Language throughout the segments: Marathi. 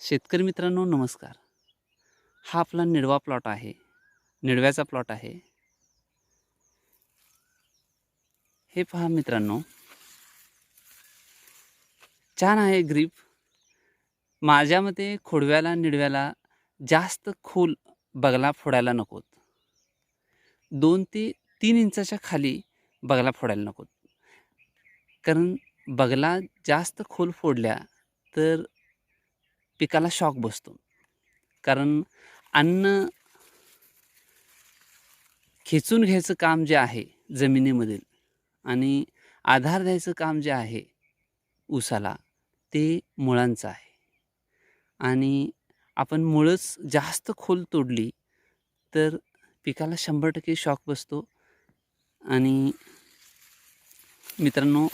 शेतकरी मित्रांनो नमस्कार. हा आपला निडवा प्लॉट आहे. निडव्याचा प्लॉट आहे. हे पहा मित्रांनो. छान आहे ग्रीप. माझ्या मते खोडव्याला निडव्याला जास्त खोल बगला फोडायला नकोत. दोन ते तीन इंचाच्या खाली बगला फोडायला नकोत. कारण बगला जास्त खोल फोडल्या तर पिकाला शॉक बसतो. कारण अन्न खेचून घ्यायचं काम जे आहे जमिनीमधील आणि आधार द्यायचं काम जे आहे ऊसाला ते मुळांचं आहे. आणि आपण मुळंच जास्त खोल तोडली तर पिकाला शंभर टक्के शॉक बसतो. आणि मित्रांनो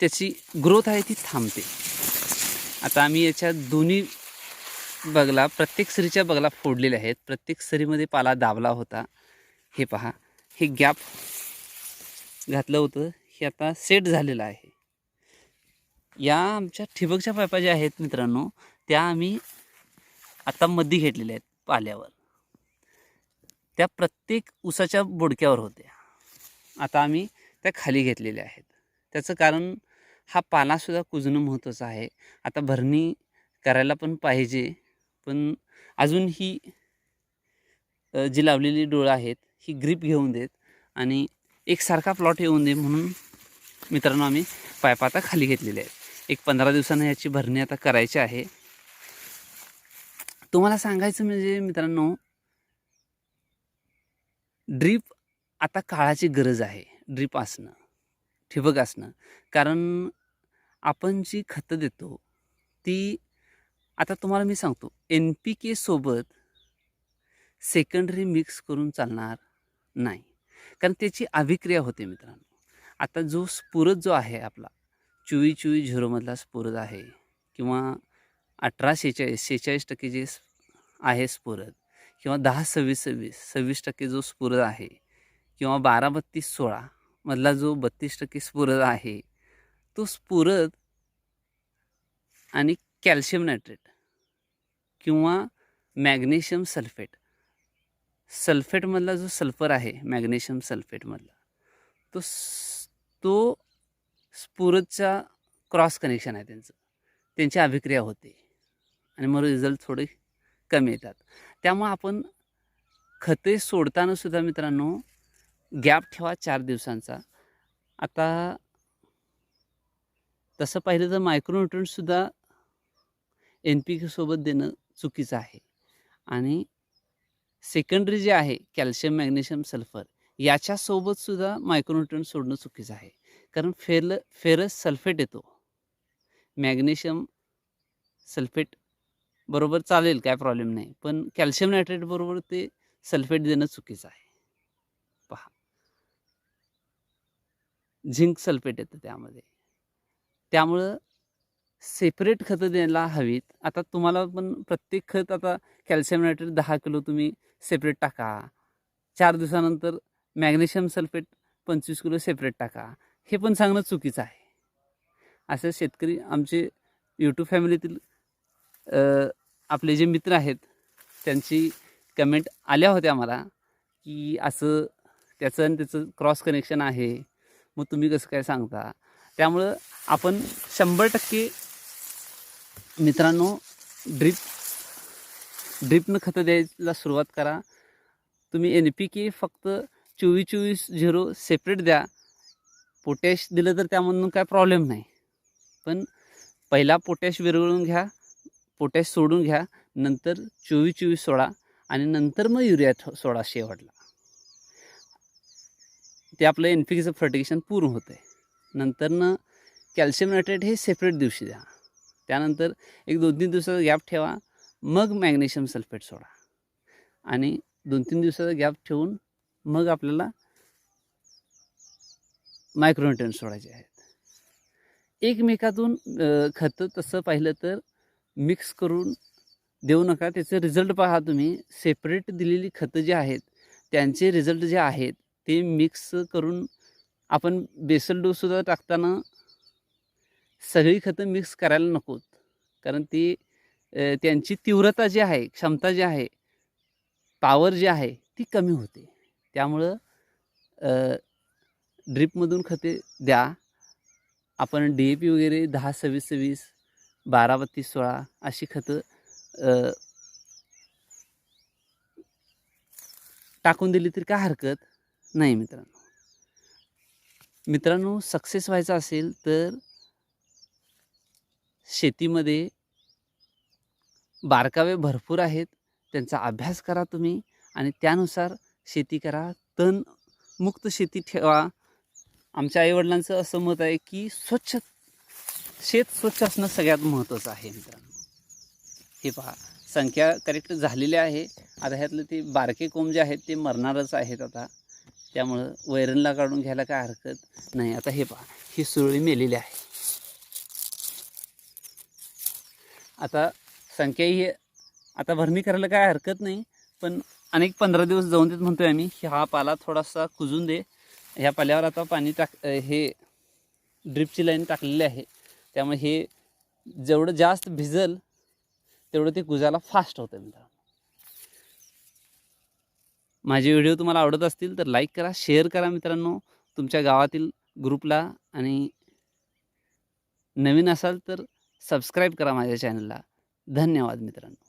त्याची ग्रोथ आहे ती थांबते. आता आम्ही याच्या दोन्ही बगला प्रत्येक सरीच्या बगला फोडलेल्या आहेत. प्रत्येक सरीमध्ये पाला दाबला होता. हे पहा हे गॅप घातलं होतं. हे आता सेट झालेलं आहे. या आमच्या ठिबकच्या पायपा ज्या आहेत मित्रांनो त्या आम्ही आता मध्ये घेतलेल्या आहेत पाल्यावर. त्या प्रत्येक उसाच्या बोडक्यावर होत्या. आता आम्ही त्या खाली घेतलेल्या आहेत. त्याचं कारण हा पालासुद्धा कुजणं महत्त्वाचं आहे. आता भरणी करायला पण पाहिजे पण अजून ही जी लावलेली डोळं आहेत ही ग्रीप घेऊन देत आणि एकसारखा प्लॉट येऊन दे म्हणून मित्रांनो आम्ही पायप आता खाली घेतलेले आहेत. एक पंधरा दिवसानं याची भरणी आता करायची आहे. तुम्हाला सांगायचं म्हणजे मित्रांनो ड्रीप आता काळाची गरज आहे ड्रीप असणं. ठिबक असणं. कारण आपण जी खतं देतो ती आता तुम्हाला मी सांगतो एन पी केसोबत सेकंडरी मिक्स करून चालणार नाही. कारण त्याची अभिक्रिया होते मित्रांनो. आता जो स्फुरद जो आहे आपला चुवी चुवी झिरोमधला स्फुरद आहे किंवा अठरा शेहेचाळीस शेहेचाळीस टक्के जे आहे स्फुरद किंवा दहा सव्वीस सव्वीस सव्वीस टक्के जो स्फुरद आहे किंवा बारा बत्तीस सोळा मधला जो बत्तीस टक्के स्फुरद आहे तो स्फुरद आणि कॅल्शियम नायट्रेट किंवा मॅग्नेशियम सल्फेट सल्फेटमधला जो सल्फर आहे मॅग्नेशियम सल्फेटमधला तो तो स्फुरदचा क्रॉस कनेक्शन आहे त्यांचं. त्यांची अभिक्रिया होते आणि मग रिझल्ट थोडे कमी येतात. त्यामुळं आपण खते सोडतानासुद्धा मित्रांनो गॅप ठेवा चार दिवसांचा. आता तसं पाहिलं तर मायक्रोन्युट्रंटसुद्धा एन पी केसोबत देणं चुकीचं आहे. आणि सेकंडरी जे आहे कॅल्शियम मॅग्नेशियम सल्फर याच्यासोबतसुद्धा मायक्रोन्युट्रंट सोडणं चुकीचं आहे. कारण फेरल फेरस सल्फेट येतो. मॅग्नेशियम सल्फेट बरोबर चालेल काय प्रॉब्लेम नाही. पण कॅल्शियम नायट्रेट बरोबर ते सल्फेट देणं चुकीचं आहे. झिंक सल्फेट येतं त्यामध्ये. त्यामुळं सेपरेट खतं द्यायला हवीत. आता तुम्हाला पण प्रत्येक खत आता कॅल्शियम नायट्रेट दहा किलो तुम्ही सेपरेट टाका. चार दिवसानंतर मॅग्नेशियम सल्फेट पंचवीस किलो सेपरेट टाका. हे पण सांगणं चुकीचं आहे. असं शेतकरी आमचे यूट्यूब फॅमिलीतील आपले जे मित्र आहेत त्यांची कमेंट आल्या होत्या मला की असं त्याचं आणि त्याचं क्रॉस कनेक्शन आहे. मग तुम्ही कसं काय सांगता? त्यामुळं आपण शंभर टक्के मित्रांनो ड्रीप ड्रीपनं खतं द्यायला सुरुवात करा. तुम्ही एन पी के फक्त चोवीस चोवीस झिरो सेपरेट द्या. पोटॅश दिलं तर त्यामधून काय प्रॉब्लेम नाही. पण पहिला पोटॅश विरघळून घ्या पोटॅश सोडून घ्या नंतर चोवीस चोवीस सोडा आणि नंतर मग युरिया सोडा शेवटला. ते आपलं एन पी केचं फर्टिगेशन पूर्ण होतं आहे नंतरनं कॅल्शियम नायट्रेट हे सेपरेट दिवशी द्या. त्यानंतर एक दोन तीन दिवसाचा गॅप ठेवा. मग मॅग्नेशियम सल्फेट सोडा. आणि दोन तीन दिवसाचा गॅप ठेवून मग आपल्याला मायक्रोन्युट्रन सोडायचे आहेत. एकमेकातून खतं तसं पाहिलं तर मिक्स करून देऊ नका. त्याचे रिझल्ट पहा तुम्ही. सेपरेट दिलेली खतं जी आहेत त्यांचे रिझल्ट जे आहेत ते मिक्स करून आपण बेसल डोससुद्धा टाकताना सगळी खतं मिक्स करायला नकोत. कारण ती त्यांची तीव्रता जी आहे क्षमता जी आहे पॉवर जी आहे ती कमी होते. त्यामुळं ड्रीपमधून खते द्या. आपण डी ए पी वगैरे दहा सव्वीस सव्वीस बारा बत्तीस सोळा अशी खतं टाकून दिली तरी काय हरकत? नाही मित्रांनो. मित्रांनो सक्सेस व्हायचं असेल तर शेतीमध्ये बारकावे भरपूर आहेत. त्यांचा अभ्यास करा तुम्ही आणि त्यानुसार शेती करा. तण मुक्त शेती ठेवा. आमच्या आईवडिलांचं असं मत आहे की स्वच्छ शेत स्वच्छ असणं सगळ्यात महत्त्वाचं आहे मित्रांनो. हे पहा संख्या करेक्ट झालेली आहे. आता ह्यातलं ते बारके कोंब जे आहेत ते मरणारच आहेत आता. त्यामुळं वैरणला काढून घ्यायला काय हरकत नाही. आता हे पहा ही सुरळी मेलेली आहे. आता संख्या ही आता भरणी करायला काय हरकत नाही पण अनेक पंधरा दिवस जाऊन देत म्हणतोय आम्ही की हा पाला थोडासा कुजून दे. ह्या पाल्यावर आता पाणी टाक हे ड्रिपची लाईन टाकलेली आहे. त्यामुळे हे जेवढं जास्त भिजल तेवढं ते कुजायला फास्ट होतं मित्रांनो. माझे व्हिडिओ तुम्हाला आवडत असतील तर लाईक करा शेअर करा मित्रांनो. तुमच्या गावातील ग्रुपला आणि नवीन असाल तर सबस्क्राईब करा माझ्या चॅनलला धन्यवाद मित्रांनो.